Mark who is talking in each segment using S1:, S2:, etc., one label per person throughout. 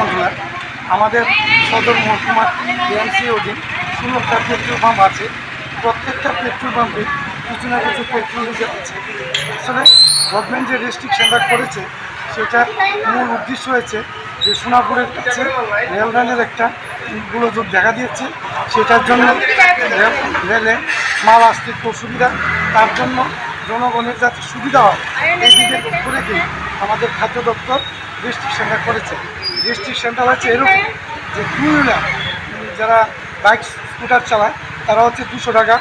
S1: Controller আমাদের সদর মহকুমার বিএমসি অধীন ষোলোটা পেট্রোল পাম্প আছে। প্রত্যেকটা পেট্রোল পাম্পে কিছু না কিছু পেট্রোল ডিজেল আছে আসলে গভর্নমেন্ট যে রেস্ট্রিকশনটা করেছে, সেটার মূল উদ্দেশ্য হয়েছে যে সোনাপুরের কাছে রেল লাইনের একটা গোলযোগ দেখা দিয়েছে। সেটার জন্য রেল মাল আসতে একটু অসুবিধা। তার জন্য জনগণের যাতে সুবিধা হয় এই দিকে রেখেই আমাদের খাদ্য দপ্তর রেস্ট্রিকশনটা করেছে। রেস্ট্রিকশনটা হচ্ছে এরকম যে টু হুইলার যারা বাইক স্কুটার চালায়, তারা হচ্ছে দুশো টাকা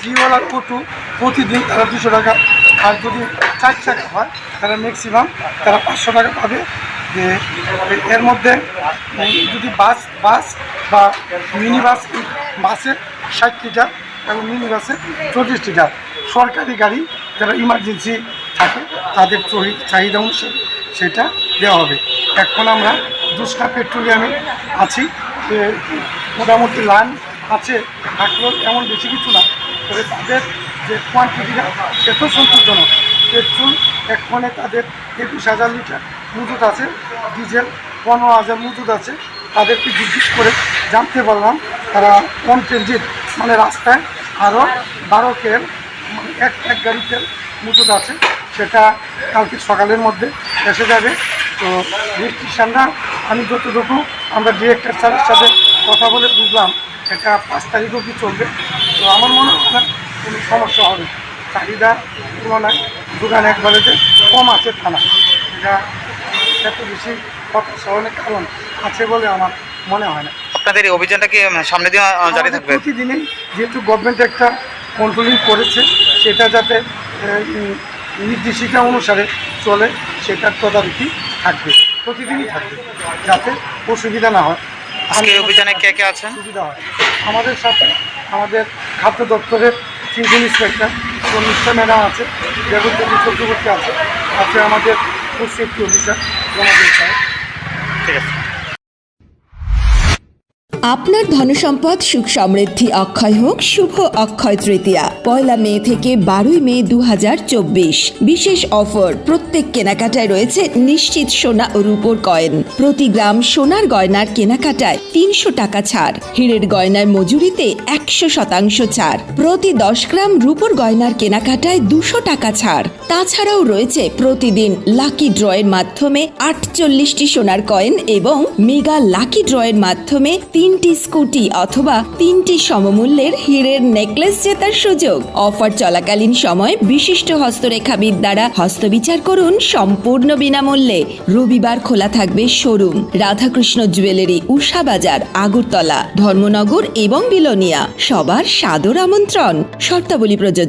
S1: জিওয়ালার অটো প্রতিদিন তারা দুশো টাকা। আর যদি চার চাকা হয়, তারা ম্যাক্সিমাম তারা পাঁচশো টাকা পাবে। যে এর মধ্যে যদি বাস বাস বা মিনি বাস বাসে ষাট লিটার এবং মিনি বাসে চল্লিশ লিটার সরকারি গাড়ি যারা ইমার্জেন্সি থাকে, তাদের চাহিদা অনুসারে সেটা দেওয়া হবে। এখন আমরা দুষ্কা পেট্রোলিয়ামে আছি মোটামুটি লাইন আছে থাকলেও এমন বেশি কিছু না, তবে তাদের যে কোয়ান্টিটিটা সেটাও সন্তোষজনক। পেট্রোল এক্ষণে তাদের একুশ হাজার লিটার মজুদ আছে, ডিজেল পনেরো হাজার মজুদ আছে। তাদেরকে জিজ্ঞেস করে জানতে পারলাম, তারা কোন ট্রেনজিট মানে রাস্তায় আরও বারো তেল মানে এক এক গাড়ি তেল মজুদ আছে, সেটা কালকে সকালের মধ্যে এসে যাবে। তো রেজিস্ট্রেশনটা আমি যতটুকু আমরা ডিরেক্টর স্যারের সাথে কথা বলে বুঝলাম এটা পাঁচ তারিখ অবধি চলবে। তো আমার মনে হয় না কোনো সমস্যা হবে। চাহিদা তুলনায় দোকান একবারে যে কম আছে থানা। এটা এত বেশি সহনের কারণ আছে বলে আমার মনে হয় না।
S2: আপনাদের এই অভিযানটা কি দিন আহ, জারি থাকবে?
S1: প্রতিদিনই যেহেতু গভর্নমেন্ট একটা কন্ট্রোলিং করেছে সেটা যাতে নির্দেশিকা অনুসারে চলে সেটার তদারকি থাকবে। প্রতিদিনই থাকবে যাতে অসুবিধা না হয়।
S2: আজকে এই অভিযানে কে কে আছেন?
S1: সুবিধা হয়। আমাদের সাথে আমাদের খাদ্য দপ্তরের চিফ ইন্সপেক্টর শর্মিষ্ঠা ম্যাডাম আছে দেবজ্যোতি চক্রবর্তী আছে আছে আমাদের ফুড সেফটি অফিসার সাহেব।
S2: ঠিক আছে।
S3: আপনার ধনসম্পদ, সুখ সমৃদ্ধি, অক্ষয় হোক, শুভ অক্ষয় তৃতীয়া। পয়লা মে থেকে বারোই মে দু বিশেষ অফার, প্রত্যেক কেনাকাটায় রয়েছে নিশ্চিত সোনা ও রূপোর কয়েন। প্রতি গ্রাম সোনার গয়নার কেনাকাটায় তিনশো টাকা ছাড়। হীরের গয়নার মজুরিতে একশো শতাংশ ছাড়। প্রতি দশ গ্রাম রূপোর গয়নার কেনাকাটায় দুশো টাকা ছাড়। তাছাড়াও রয়েছে প্রতিদিন লাকি ড্রয়ের মাধ্যমে আটচল্লিশটি সোনার কয়েন এবং মেগা লাকি ড্রয়ের মাধ্যমে তিনটি স্কুটি অথবা তিনটি সমমূল্যের হীরের নেকলেস জেতার সুযোগ। অফার চলাকালীন সময় বিশিষ্ট হস্তরেখাবিদ দ্বারা হস্তবিচার করুন সম্পূর্ণ বিনামূল্যে। রবিবার খোলা থাকবে শোরুম। রাধাকৃষ্ণ জুয়েলারি, উষা বাজার, আগরতলা, ধর্মনগর এবং বিলোনিয়া। সবার সাদর আমন্ত্রণ। শর্তাবলী প্রযোজ্য।